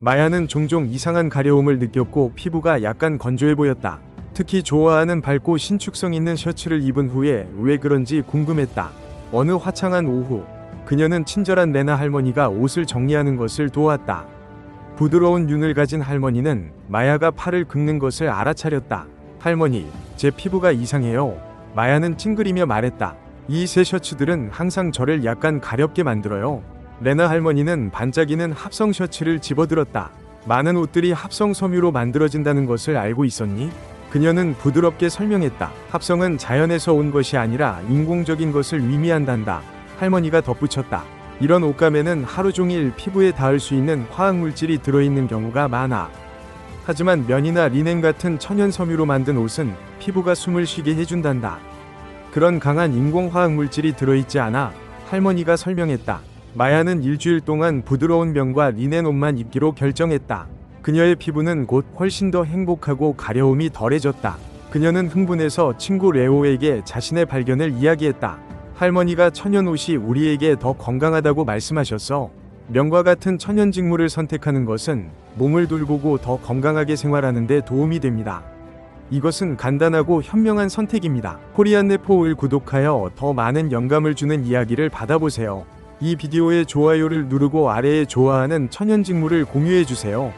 마야는 종종 이상한 가려움을 느꼈고 피부가 약간 건조해 보였다. 특히 좋아하는 밝고 신축성 있는 셔츠를 입은 후에 왜 그런지 궁금했다. 어느 화창한 오후, 그녀는 친절한 레나 할머니가 옷을 정리하는 것을 도왔다. 부드러운 눈을 가진 할머니는 마야가 팔을 긁는 것을 알아차렸다. 할머니, 제 피부가 이상해요. 마야는 찡그리며 말했다. 이 새 셔츠들은 항상 저를 약간 가렵게 만들어요. 레나 할머니는 반짝이는 합성 셔츠를 집어들었다. 많은 옷들이 합성 섬유로 만들어진다는 것을 알고 있었니? 그녀는 부드럽게 설명했다. 합성은 자연에서 온 것이 아니라 인공적인 것을 의미한단다. 할머니가 덧붙였다. 이런 옷감에는 하루 종일 피부에 닿을 수 있는 화학 물질이 들어있는 경우가 많아. 하지만 면이나 리넨 같은 천연 섬유로 만든 옷은 피부가 숨을 쉬게 해준단다. 그런 강한 인공 화학 물질이 들어있지 않아 할머니가 설명했다. 마야는 일주일 동안 부드러운 면과 리넨 옷만 입기로 결정했다. 그녀의 피부는 곧 훨씬 더 행복하고 가려움이 덜해졌다. 그녀는 흥분해서 친구 레오에게 자신의 발견을 이야기했다. 할머니가 천연 옷이 우리에게 더 건강하다고 말씀하셨어. 면과 같은 천연 직물을 선택하는 것은 몸을 돌보고 더 건강하게 생활하는 데 도움이 됩니다. 이것은 간단하고 현명한 선택입니다. 코리안 네포를 구독하여 더 많은 영감을 주는 이야기를 받아보세요. 이 비디오에 좋아요를 누르고 아래에 좋아하는 천연 직물을 공유해 주세요.